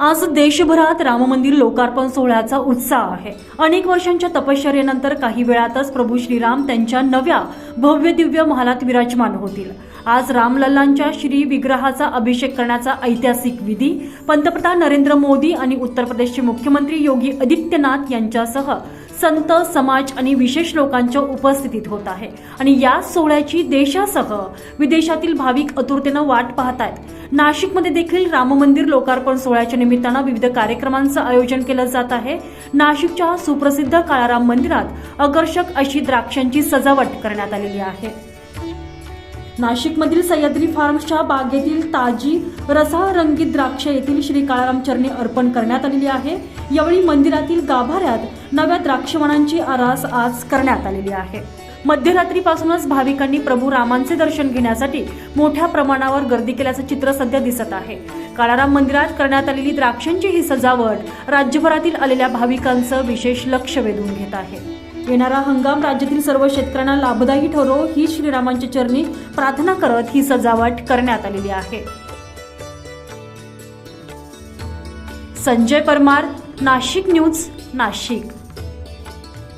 आज देशभरात राम मंदिर लोकार्पण सोहळ्याचा उत्साह आहे. अनेक वर्षांच्या तपश्चर्येनंतर काही वेळातच प्रभू श्रीराम त्यांच्या नव्या भव्य दिव्य महालात विराजमान होतील. आज रामलल्लांच्या श्री विग्रहाचा अभिषेक करण्याचा ऐतिहासिक विधी पंतप्रधान नरेंद्र मोदी आणि उत्तर प्रदेशचे मुख्यमंत्री योगी आदित्यनाथ यांच्यासह संत समाज आणि विशेष लोकांच्या उपस्थितीत होत आहे. आणि या सोहळ्याची देशासह विदेशातील भाविक आतुरतेनं वाट पाहत आहेत नाशिकमध्ये देखील राम मंदिर लोकार्पण सोहळ्याच्या निमित्तानं विविध कार्यक्रमांचं आयोजन केलं जात आहे. नाशिकच्या सुप्रसिद्ध काळाराम मंदिरात आकर्षक अशी द्राक्षांची सजावट करण्यात आलेली आहे. नाशिकमधील सह्याद्री फार्म्सच्या बागेतील ताजी रसारंगीत द्राक्ष येथील श्री काळाराम चरणी अर्पण करण्यात आलेली आहे. यावेळी मंदिरातील गाभाऱ्यात नव्या द्राक्षवणांची आरास आज करण्यात आलेली आहे. मध्यरात्रीपासूनच भाविकांनी प्रभू रामांचे दर्शन घेण्यासाठी मोठ्या प्रमाणावर गर्दी केल्याचं चित्र सध्या दिसत आहे. काळाराम मंदिरात करण्यात आलेली द्राक्षांची ही सजावट राज्यभरातील आलेल्या भाविकांचं विशेष लक्ष वेधून घेत आहे. येणारा हंगाम राज्यातील सर्व शेतकऱ्यांना लाभदायी ठरो ही श्रीरामांच्या चरणी. प्रार्थना करत ही सजावट करण्यात आलेली आहे. संजय परमार नाशिक न्यूज नाशिक.